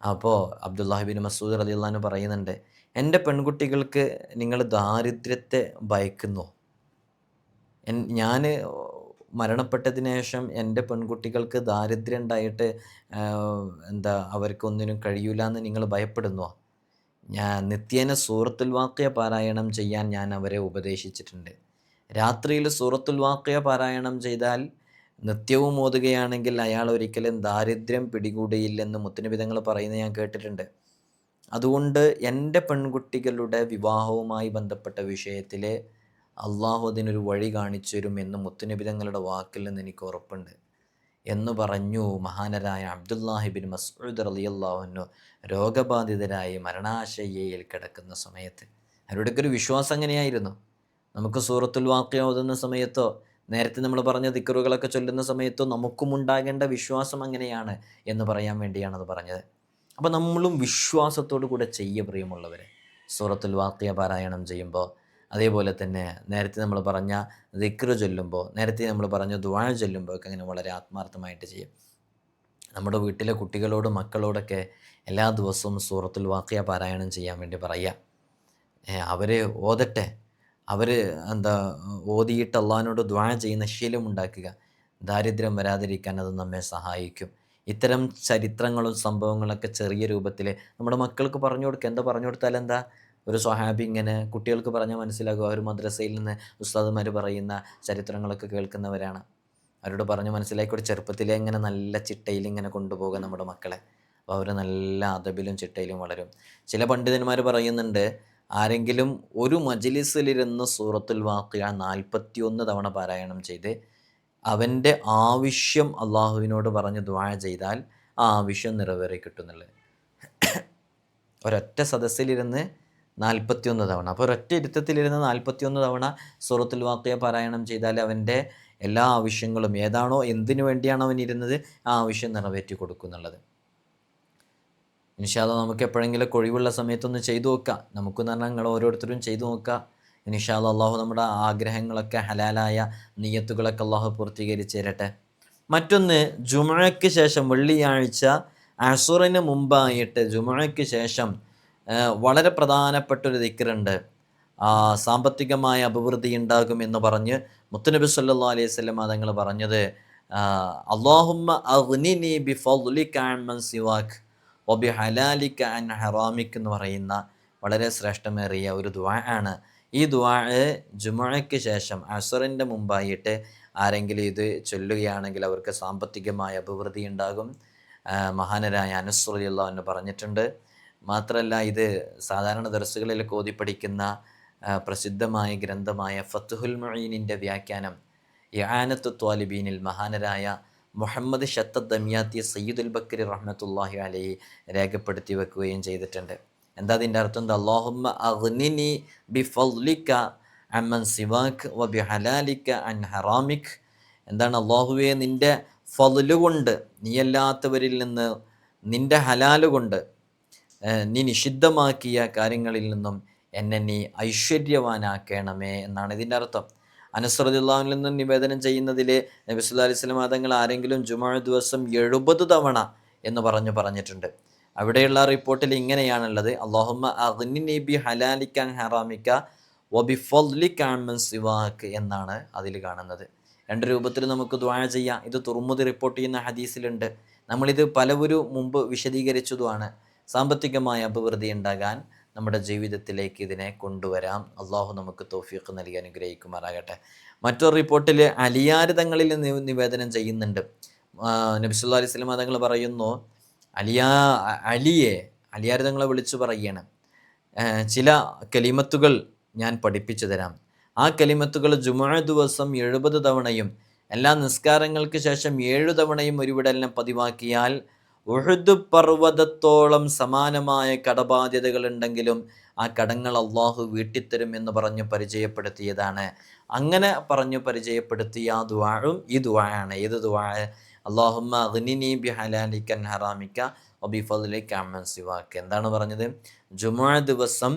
അപ്പോൾ അബ്ദുല്ലാഹിബിൻ മസൂദ് അലി അള്ളഹാന് പറയുന്നുണ്ട് എന്റെ പെൺകുട്ടികൾക്ക് നിങ്ങൾ ദാരിദ്ര്യത്തെ ഭയക്കുന്നു. ഞാൻ മരണപ്പെട്ടതിന് ശേഷം എന്റെ പെൺകുട്ടികൾക്ക് ദാരിദ്ര്യം ഉണ്ടായിട്ട് എന്താ അവർക്കൊന്നിനും കഴിയൂല എന്ന് നിങ്ങൾ ഭയപ്പെടുന്നുവോ ഞാൻ നിത്യേന സൂറത്തുൽ വാക്യ പാരായണം ചെയ്യാൻ ഞാൻ അവരെ ഉപദേശിച്ചിട്ടുണ്ട്. രാത്രിയിൽ സൂറത്തുൽ വാക്യ പാരായണം ചെയ്താൽ നിത്യവും ഓതുകയാണെങ്കിൽ അയാൾ ഒരിക്കലും ദാരിദ്ര്യം പിടികൂടിയില്ലെന്ന് മുത്തനബിതങ്ങൾ പറയുന്നത് ഞാൻ കേട്ടിട്ടുണ്ട്. അതുകൊണ്ട് എന്റെ പെൺകുട്ടികളുടെ വിവാഹവുമായി ബന്ധപ്പെട്ട വിഷയത്തിൽ അള്ളാഹു അതിനൊരു വഴി കാണിച്ചു തരും എന്ന് മുത്തുനബിതങ്ങളുടെ വാക്കിൽ നിന്ന് എനിക്ക് ഉറപ്പുണ്ട്. എന്ന് പറഞ്ഞു മഹാനരായ അബ്ദുല്ലാഹിബിൻ മസ്ഊദ് അള്ളാഹുനു രോഗബാധിതരായി മരണാശയ്യയിൽ കിടക്കുന്ന സമയത്ത്. അവരുടെയൊക്കെ ഒരു വിശ്വാസം എങ്ങനെയായിരുന്നു നമുക്ക് സൂറത്തുൽ വാക്യ സമയത്തോ നേരത്തെ നമ്മൾ പറഞ്ഞ ദിക്കറുകളൊക്കെ ചൊല്ലുന്ന സമയത്തോ നമുക്കും ഉണ്ടാകേണ്ട വിശ്വാസം അങ്ങനെയാണ് എന്ന് പറയാൻ വേണ്ടിയാണ് അത് പറഞ്ഞത്. അപ്പോൾ നമ്മളും വിശ്വാസത്തോടു കൂടെ ചെയ്യ പ്രിയമുള്ളവരെ സൂറത്തുൽ വാക്യ പാരായണം ചെയ്യുമ്പോൾ അതേപോലെ തന്നെ നേരത്തെ നമ്മൾ പറഞ്ഞ ദിക്റ് ചൊല്ലുമ്പോൾ നേരത്തെ നമ്മൾ പറഞ്ഞ ദ്വാഴ ചൊല്ലുമ്പോൾ ഒക്കെ അങ്ങനെ വളരെ ആത്മാർത്ഥമായിട്ട് ചെയ്യും. നമ്മുടെ വീട്ടിലെ കുട്ടികളോടും മക്കളോടൊക്കെ എല്ലാ ദിവസവും സൂറത്തുൽ വാക്യ പാരായണം ചെയ്യാൻ വേണ്ടി പറയുക. അവർ ഓതട്ടെ. അവർ എന്താ ഓതിയിട്ട് അള്ളഹാനോട് ദ്വാഴ ചെയ്യുന്ന ശീലം ഉണ്ടാക്കുക. ദാരിദ്ര്യം വരാതിരിക്കാൻ അത് നമ്മെ സഹായിക്കും. ഇത്തരം ചരിത്രങ്ങളും സംഭവങ്ങളൊക്കെ ചെറിയ രൂപത്തിൽ നമ്മുടെ മക്കൾക്ക് പറഞ്ഞു കൊടുക്കുക. എന്താ പറഞ്ഞു കൊടുത്താൽ എന്താ? ഒരു സ്വഹാബി ഇങ്ങനെ കുട്ടികൾക്ക് പറഞ്ഞാൽ മനസ്സിലാകുക ഒരു മദ്രസയിൽ നിന്ന് ഉസ്താദുമാർ പറയുന്ന ചരിത്രങ്ങളൊക്കെ കേൾക്കുന്നവരാണ്. അവരോട് പറഞ്ഞ് മനസ്സിലാക്കി ഒരു ചെറുപ്പത്തിലെ ഇങ്ങനെ നല്ല ചിട്ടയിൽ ഇങ്ങനെ കൊണ്ടുപോകുക നമ്മുടെ മക്കളെ. അപ്പോൾ അവർ നല്ല അതബിലും ചിട്ടയിലും വളരും. ചില പണ്ഡിതന്മാർ പറയുന്നുണ്ട് ആരെങ്കിലും ഒരു മജ്ലിസിലിരുന്ന് സൂറത്തുൽ വാക്കിയ നാൽപ്പത്തിയൊന്ന് തവണ പാരായണം ചെയ്ത് അവന്റെ ആവശ്യം അള്ളാഹുവിനോട് പറഞ്ഞ് ദ്വാ ചെയ്താൽ ആ ആവശ്യം നിറവേറി കിട്ടുന്നുള്ളത് ഒരൊറ്റ സദസ്സിലിരുന്ന് നാൽപ്പത്തിയൊന്ന് തവണ. അപ്പോൾ ഒരൊറ്റ ഇരുത്തത്തിലിരുന്ന് നാൽപ്പത്തിയൊന്ന് തവണ സൂറത്തുൽ വാക്കിയ പാരായണം ചെയ്താൽ അവന്റെ എല്ലാ ആവശ്യങ്ങളും ഏതാണോ എന്തിനു വേണ്ടിയാണ് അവൻ ഇരുന്നത് ആ ആവശ്യം നിറവേറ്റി കൊടുക്കുന്നുള്ളത് ഇനിഷാദ നമുക്ക് എപ്പോഴെങ്കിലും ഒഴിവുള്ള സമയത്തൊന്ന് ചെയ്തു നോക്കാം നമുക്കെന്ന് പറഞ്ഞാൽ നിങ്ങൾ ഓരോരുത്തരും ചെയ്തു നോക്കുക. ഇനിഷാദ അള്ളാഹു നമ്മുടെ ആഗ്രഹങ്ങളൊക്കെ ഹലാലായ നീയത്തുകളൊക്കെ അള്ളാഹു പൂർത്തീകരിച്ച് തരട്ടെ. മറ്റൊന്ന് ജുമഴയ്ക്ക് ശേഷം വെള്ളിയാഴ്ച അസുറിന് മുമ്പായിട്ട് ജുമഴയ്ക്ക് ശേഷം വളരെ പ്രധാനപ്പെട്ട ഒരു ദിക്കറുണ്ട് സാമ്പത്തികമായ അഭിവൃദ്ധി ഉണ്ടാകും എന്ന് പറഞ്ഞ് മുത്തുനബി സല്ലാ അലൈഹി സ്വലം തങ്ങൾ പറഞ്ഞത് അള്ളാഹുമ്മ അഗ്നിനി ബി ഹറാമിക് എന്ന് പറയുന്ന വളരെ ശ്രേഷ്ഠമേറിയ ഒരു ദ്വാ ആണ്. ഈ ദ്വാ ജുമഴയ്ക്ക് ശേഷം അസറിന്റെ മുമ്പായിട്ട് ആരെങ്കിലും ഇത് ചൊല്ലുകയാണെങ്കിൽ അവർക്ക് സാമ്പത്തികമായ അഭിവൃദ്ധി ഉണ്ടാകും. മഹാനരായ അനുസ്രുള്ള എന്ന് പറഞ്ഞിട്ടുണ്ട് മാത്രമല്ല ഇത് സാധാരണ ദർസുകളിലൊക്കെ ഓതിപ്പഠിക്കുന്ന പഠിക്കുന്ന പ്രസിദ്ധമായ ഗ്രന്ഥമായ ഫത്തുഹുൽ മൊയ്നിന്റെ വ്യാഖ്യാനം യാനത്തു ത്വാലിബീനിൽ മഹാനരായ മുഹമ്മദ് ഷത്തദ് ദമിയാത്തി സയ്യിദുൽ ബക്കരി റഹ്മത്തുല്ലാഹി അലഹി രേഖപ്പെടുത്തി വെക്കുകയും ചെയ്തിട്ടുണ്ട്. എന്താ അതിന്റെ അർത്ഥം? എന്താ? അള്ളാഹുമ്മ അഗ്നിനി ബി ഫലിക്ക അമ്മൻ സിവാഖ് വ ബി ഹലാലിക്ക അൻ ഹറാമിക്. എന്താണ് അള്ളാഹുവെ നിന്റെ ഫലുകൊണ്ട് കൊണ്ട് നീയല്ലാത്തവരിൽ നിന്ന് നിന്റെ ഹലാൽ കൊണ്ട് നീ നിഷിദ്ധമാക്കിയ കാര്യങ്ങളിൽ നിന്നും എന്നെ നീ ഐശ്വര്യവാനാക്കണമേ എന്നാണ് ഇതിന്റെ അർത്ഥം. അനുസൃതിള്ളാഹിൽ നിന്നും നിവേദനം ചെയ്യുന്നതിൽ നബി സുല്ലാ അലൈഹി സ്വലം തങ്ങൾ ആരെങ്കിലും ജുമാ ദിവസം എഴുപത് തവണ എന്ന് പറഞ്ഞു പറഞ്ഞിട്ടുണ്ട്. അവിടെയുള്ള റിപ്പോർട്ടിൽ ഇങ്ങനെയാണുള്ളത്. അള്ളാഹുമ്മ അഗ്നി ബി ഹലാലിക്കാൻ ഹറാമിക്ക വബി ഫലിക്കാമൻ സിവാക്ക് എന്നാണ് അതിൽ കാണുന്നത്. രണ്ട് രൂപത്തിൽ നമുക്ക് ദ്വാ ചെയ്യാം. ഇത് തുറമുതി റിപ്പോർട്ട് ചെയ്യുന്ന ഹദീസിലുണ്ട്. നമ്മളിത് പലവരും മുമ്പ് വിശദീകരിച്ചതുമാണ്. സാമ്പത്തികമായ അഭിവൃദ്ധി ഉണ്ടാകാൻ നമ്മുടെ ജീവിതത്തിലേക്ക് ഇതിനെ കൊണ്ടുവരാം. അള്ളാഹു നമുക്ക് തോഫീഖ് നൽകി അനുഗ്രഹിക്കുമാറാകട്ടെ. മറ്റൊരു റിപ്പോർട്ടിൽ അലിയാരിതങ്ങളിൽ നിവേദനം ചെയ്യുന്നുണ്ട്. നബിസുല്ലാ അലൈഹി സ്വലം തങ്ങൾ പറയുന്നു അലിയാ അലിയെ അലിയാരിതങ്ങളെ വിളിച്ചു പറയുകയാണ് ചില കലിമത്തുകൾ ഞാൻ പഠിപ്പിച്ചു തരാം. ആ കലിമത്തുകൾ ജുമാ ദിവസം എഴുപത് തവണയും എല്ലാ നിസ്കാരങ്ങൾക്ക് ശേഷം ഏഴു തവണയും ഒരു പതിവാക്കിയാൽ ഉഹുദ് പർവതത്തോളം സമാനമായ കടബാധ്യതകൾ ഉണ്ടെങ്കിലും ആ കടങ്ങൾ അള്ളാഹു വീട്ടിത്തരും എന്ന് പറഞ്ഞു പരിചയപ്പെടുത്തിയതാണ്. അങ്ങനെ പറഞ്ഞു പരിചയപ്പെടുത്തിയ ആ ദുവാഴും ഈ ദുവാഴാണ് ഏത് ദുവാഴ അള്ളാഹുമ്മ എന്താണ് പറഞ്ഞത്? ജുമാ ദിവസം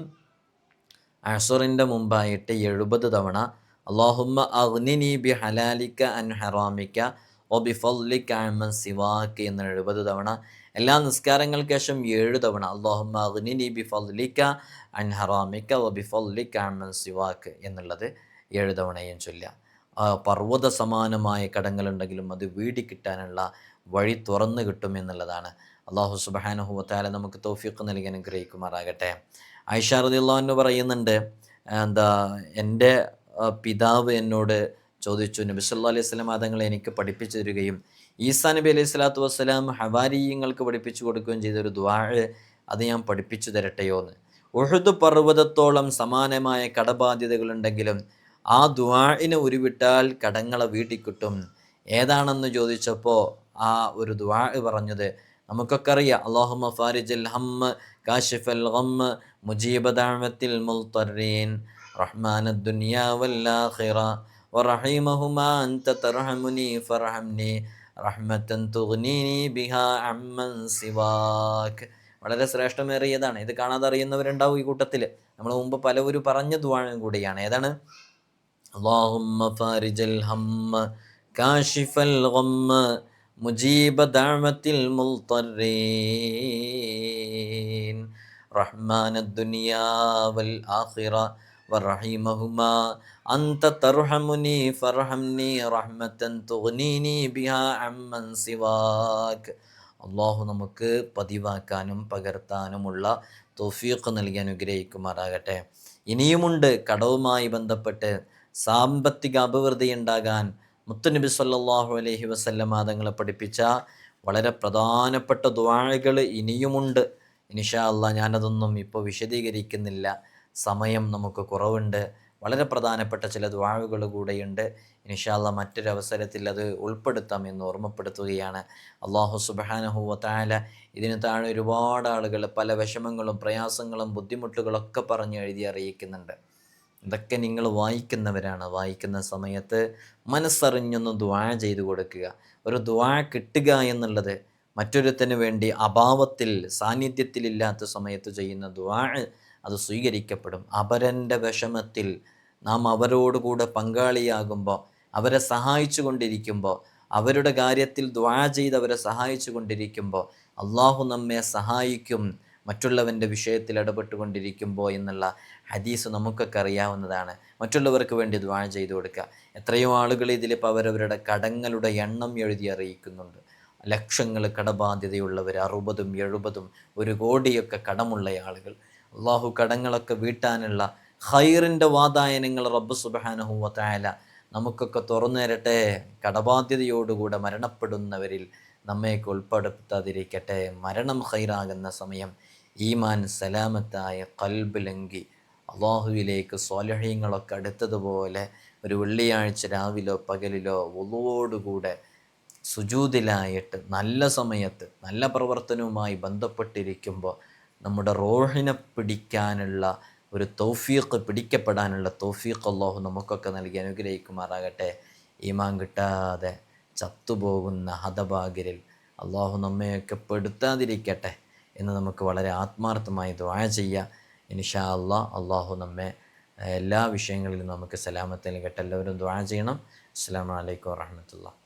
അഷറിന്റെ മുമ്പായിട്ട് എഴുപത് തവണ അള്ളാഹുമ്മ അഗ്നിനി ബി ഹലാലിക്ക അൻ ഹറാമിക്ക ഒ ബിഫലിക് അമൻ സിവാക്ക് എന്ന് എഴുപത് തവണ എല്ലാ നിസ്കാരങ്ങൾക്ക് ശേഷം ഏഴ് തവണ. ബിഫലിക്ക അൻ എന്നുള്ളത് ഏഴ് തവണയും ചൊല്ലുക. പർവത സമാനമായ കടങ്ങളുണ്ടെങ്കിലും അത് വീടി കിട്ടാനുള്ള വഴി തുറന്നു കിട്ടും എന്നുള്ളതാണ്. അള്ളാഹു സുബാനുഹുവത്താല നമുക്ക് തോഫിക്ക് നൽകി അനുഗ്രഹിക്കുമാറാകട്ടെ. അള്ളാഹു പറയുന്നുണ്ട് എന്താ എന്റെ പിതാവ് എന്നോട് ചോദിച്ചു നബി സല്ലാ അലൈഹി സ്വലം മതങ്ങൾ എനിക്ക് പഠിപ്പിച്ചു തരികയും ഈസാ നബി അലൈഹി സ്വലാത്തു വസ്സലാം ഹവാരിയങ്ങൾക്ക് പഠിപ്പിച്ചു കൊടുക്കുകയും ചെയ്ത ഒരു ദ്വാഴ് അത് ഞാൻ പഠിപ്പിച്ചു തരട്ടെയോ എന്ന്. ഉഹുദ് പർവതത്തോളം സമാനമായ കടബാധ്യതകളുണ്ടെങ്കിലും ആ ദ്വാഴിനെ ഉരുവിട്ടാൽ കടങ്ങളെ വീട്ടിൽ കിട്ടും ഏതാണെന്ന് ചോദിച്ചപ്പോൾ ആ ഒരു ദ്വാ പറഞ്ഞത് നമുക്കൊക്കെ അറിയാം അള്ളാഹുമ ഫാരിജൽ ഹമ്മ കാഷിഫൽ ഹമ്മ മുജീബദാമത്തിൽ മുൽത്തറീൻ റഹ്മാൻ ദുനിയാ വല്ലാഖിറ ورحيمهما أنت ترحمني فرحمني റഹ്മത്തൻ തുഗ്നീനി ബിഹ അമ്മൻ സിവാക്ക് വളരെ ശ്രേഷ്ഠമേറിയതാണ് ഇത് കാണാതെ അറിയുന്നവരുണ്ടാവും ഈ കൂട്ടത്തിൽ നമ്മൾ മുമ്പ് പലവരും പറഞ്ഞ ദ്വാണം കൂടിയാണ് ഏതാണ് اللهم فارج الهم كاشف الغم مجيب دعوة المضطرين رحمن الدنيا والآخرة ورحيمهما أنت ترحمني فارحمني رحمة تغنيني بها عمن سواك അള്ളാഹു നമുക്ക് പതിവാക്കാനും പകർത്താനുമുള്ള തോഫീഖ് നൽകി അനുഗ്രഹിക്കുമാറാകട്ടെ ഇനിയുമുണ്ട് കടവുമായി ബന്ധപ്പെട്ട് സാമ്പത്തിക അഭിവൃദ്ധി ഉണ്ടാകാൻ മുത്തുനബി സല്ലല്ലാഹു അലൈഹി വസല്ലമ തങ്ങളെ പഠിപ്പിച്ച വളരെ പ്രധാനപ്പെട്ട ദ്വാഴകൾ ഇനിയുമുണ്ട് ഇനിഷാ അല്ലാ ഞാനതൊന്നും ഇപ്പോൾ വിശദീകരിക്കുന്നില്ല സമയം നമുക്ക് കുറവുണ്ട്. വളരെ പ്രധാനപ്പെട്ട ചില ദ്വാഴകൾ കൂടെയുണ്ട്. ഇനിഷാല്ല മറ്റൊരവസരത്തിൽ അത് ഉൾപ്പെടുത്താം എന്ന് ഓർമ്മപ്പെടുത്തുകയാണ്. അള്ളാഹു സുബാനഹുവ താല ഇതിന് താഴെ ഒരുപാട് ആളുകൾ പല വിഷമങ്ങളും പ്രയാസങ്ങളും ബുദ്ധിമുട്ടുകളൊക്കെ പറഞ്ഞ് എഴുതി അറിയിക്കുന്നുണ്ട്. ഇതൊക്കെ നിങ്ങൾ വായിക്കുന്നവരാണ്. വായിക്കുന്ന സമയത്ത് മനസ്സറിഞ്ഞൊന്ന് ദ്വാ ചെയ്തു കൊടുക്കുക. ഒരു ദ്വാ കിട്ടുക എന്നുള്ളത് മറ്റൊരുത്തിന് വേണ്ടി അഭാവത്തിൽ സാന്നിധ്യത്തിലില്ലാത്ത സമയത്ത് ചെയ്യുന്ന ദ്വാ അത് സ്വീകരിക്കപ്പെടും. അപരന്റെ വിഷമത്തിൽ നാം അവരോടുകൂടെ പങ്കാളിയാകുമ്പോൾ അവരെ സഹായിച്ചു കൊണ്ടിരിക്കുമ്പോൾ അവരുടെ കാര്യത്തിൽ ദ്വാ ചെയ്ത് അവരെ സഹായിച്ചു കൊണ്ടിരിക്കുമ്പോൾ അള്ളാഹു നമ്മെ സഹായിക്കും മറ്റുള്ളവന്റെ വിഷയത്തിൽ ഇടപെട്ടുകൊണ്ടിരിക്കുമ്പോൾ എന്നുള്ള ഹദീസ് നമുക്കൊക്കെ അറിയാവുന്നതാണ്. മറ്റുള്ളവർക്ക് വേണ്ടി ദ്വാ ചെയ്തു കൊടുക്കുക. എത്രയോ ആളുകൾ ഇതിലിപ്പോൾ അവരവരുടെ കടങ്ങളുടെ എണ്ണം എഴുതി അറിയിക്കുന്നുണ്ട്. ലക്ഷങ്ങൾ കടബാധ്യതയുള്ളവർ അറുപതും എഴുപതും ഒരു കോടിയൊക്കെ കടമുള്ള ആളുകൾ. അള്ളാഹു കടങ്ങളൊക്കെ വീട്ടാനുള്ള ഹൈറിന്റെ വാതായനങ്ങൾ റബ്ബ് സുബാനഹു വത്തായാല നമുക്കൊക്കെ തുറന്നേരട്ടെ കടബാധ്യതയോടുകൂടെ മരണപ്പെടുന്നവരിൽ നമ്മയൊക്കെ ഉൾപ്പെടുത്താതിരിക്കട്ടെ. മരണം ഹൈറാകുന്ന സമയം ഈമാൻ സലാമത്തായ കൽബ് ലങ്കി അള്ളാഹുവിലേക്ക് സ്വാലഹ്യങ്ങളൊക്കെ അടുത്തതുപോലെ ഒരു വെള്ളിയാഴ്ച രാവിലോ പകലിലോ ഒന്നുവോടുകൂടെ സുജൂതിലായിട്ട് നല്ല സമയത്ത് നല്ല പ്രവർത്തനവുമായി ബന്ധപ്പെട്ടിരിക്കുമ്പോൾ നമ്മുടെ റോഹിനെ പിടിക്കാനുള്ള ഒരു തൗഫീഖ് പിടിക്കപ്പെടാനുള്ള തൗഫീഖ് അള്ളാഹു നമുക്കൊക്കെ നൽകി അനുഗ്രഹിക്കുമാറാകട്ടെ. ഈമാൻ കിട്ടാതെ ചത്തുപോകുന്ന ഹതഭാഗ്യരിൽ അള്ളാഹു നമ്മയൊക്കെ പെടുത്താതിരിക്കട്ടെ എന്ന് നമുക്ക് വളരെ ആത്മാർത്ഥമായി ദ്വായ ചെയ്യാം. ഇൻഷാ അള്ളാഹ് അള്ളാഹു നമ്മെ എല്ലാ വിഷയങ്ങളിലും നമുക്ക് സലാമത്തിൽ നൽകട്ടെ. എല്ലാവരും ചെയ്യണം. അസ്സാം വലൈക്കും വാഹമത്തുള്ള